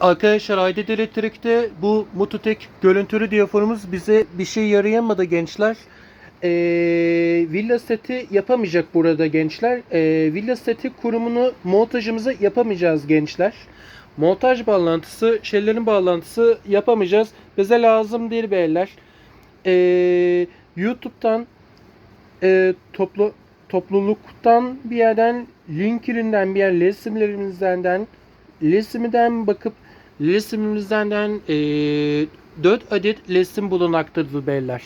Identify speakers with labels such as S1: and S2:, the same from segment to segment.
S1: Arkadaşlar Aydın Elektrik'te bu Mututek görüntülü diyaframımız bize bir şey yarayamadı gençler. Ee, villa seti yapamayacak burada gençler. Ee, villa seti kurumunu montajımızı yapamayacağız gençler. Montaj bağlantısı, şeylerin bağlantısı yapamayacağız. Bize lazım değil beyler. Ee, YouTube'dan e, toplu topluluktan bir yerden linkirinden bir yer resimlerimizden resimden bakıp resimimizden e, 4 adet resim bulunmaktadır beyler.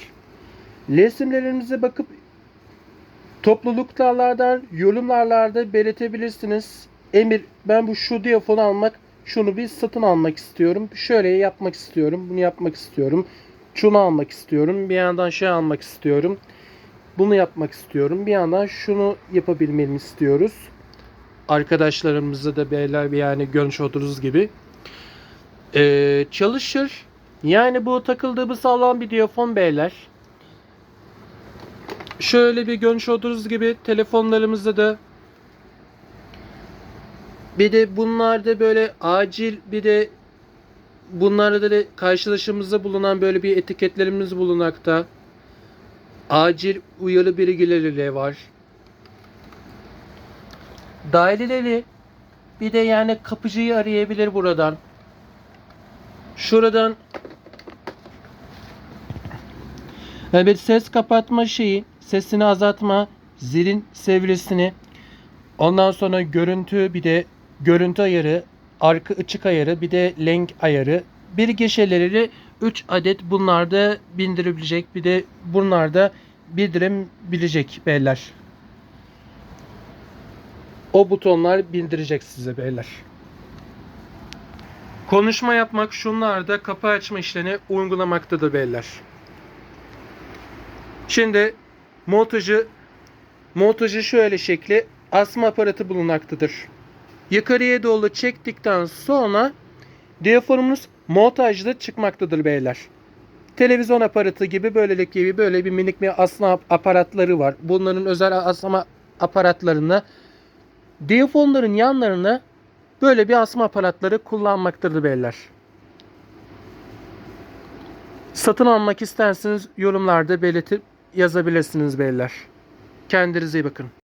S1: Resimlerimize bakıp topluluklardan yorumlarlarda belirtebilirsiniz. Emir ben bu şu diyafonu almak şunu bir satın almak istiyorum. Şöyle yapmak istiyorum. Bunu yapmak istiyorum. Şunu almak istiyorum. Bir yandan şey almak istiyorum. Bunu yapmak istiyorum. Bir yandan şunu yapabilmeni istiyoruz. Arkadaşlarımızla da beyler bir yani görmüş olduğunuz gibi. Ee, çalışır. Yani bu takıldığımız sağlam bir diyafon beyler. Şöyle bir görmüş olduğunuz gibi telefonlarımızda da bir de bunlarda böyle acil bir de bunlarda da karşılaşımızda bulunan böyle bir etiketlerimiz bulunmakta. Acil uyarı bilgileri de var. Daireleri bir de yani kapıcıyı arayabilir buradan. Şuradan Evet ses kapatma şeyi, sesini azaltma, zilin seviyesini, ondan sonra görüntü bir de görüntü ayarı, arka ışık ayarı, bir de renk ayarı. Bir geçeleri 3 adet bunlarda bindirebilecek, bir de bunlarda bildirebilecek beyler. O butonlar bildirecek size beyler. Konuşma yapmak şunlarda kapı açma işlerini uygulamaktadır beyler. Şimdi montajı montajı şöyle şekli asma aparatı bulunmaktadır. Yukarıya doğru çektikten sonra diyaframımız montajda çıkmaktadır beyler. Televizyon aparatı gibi böylelik gibi böyle bir minik bir asma aparatları var. Bunların özel asma aparatlarını Diyafonların yanlarına böyle bir asma aparatları kullanmaktadır beyler. Satın almak isterseniz yorumlarda belirtip yazabilirsiniz beyler. Kendinize iyi bakın.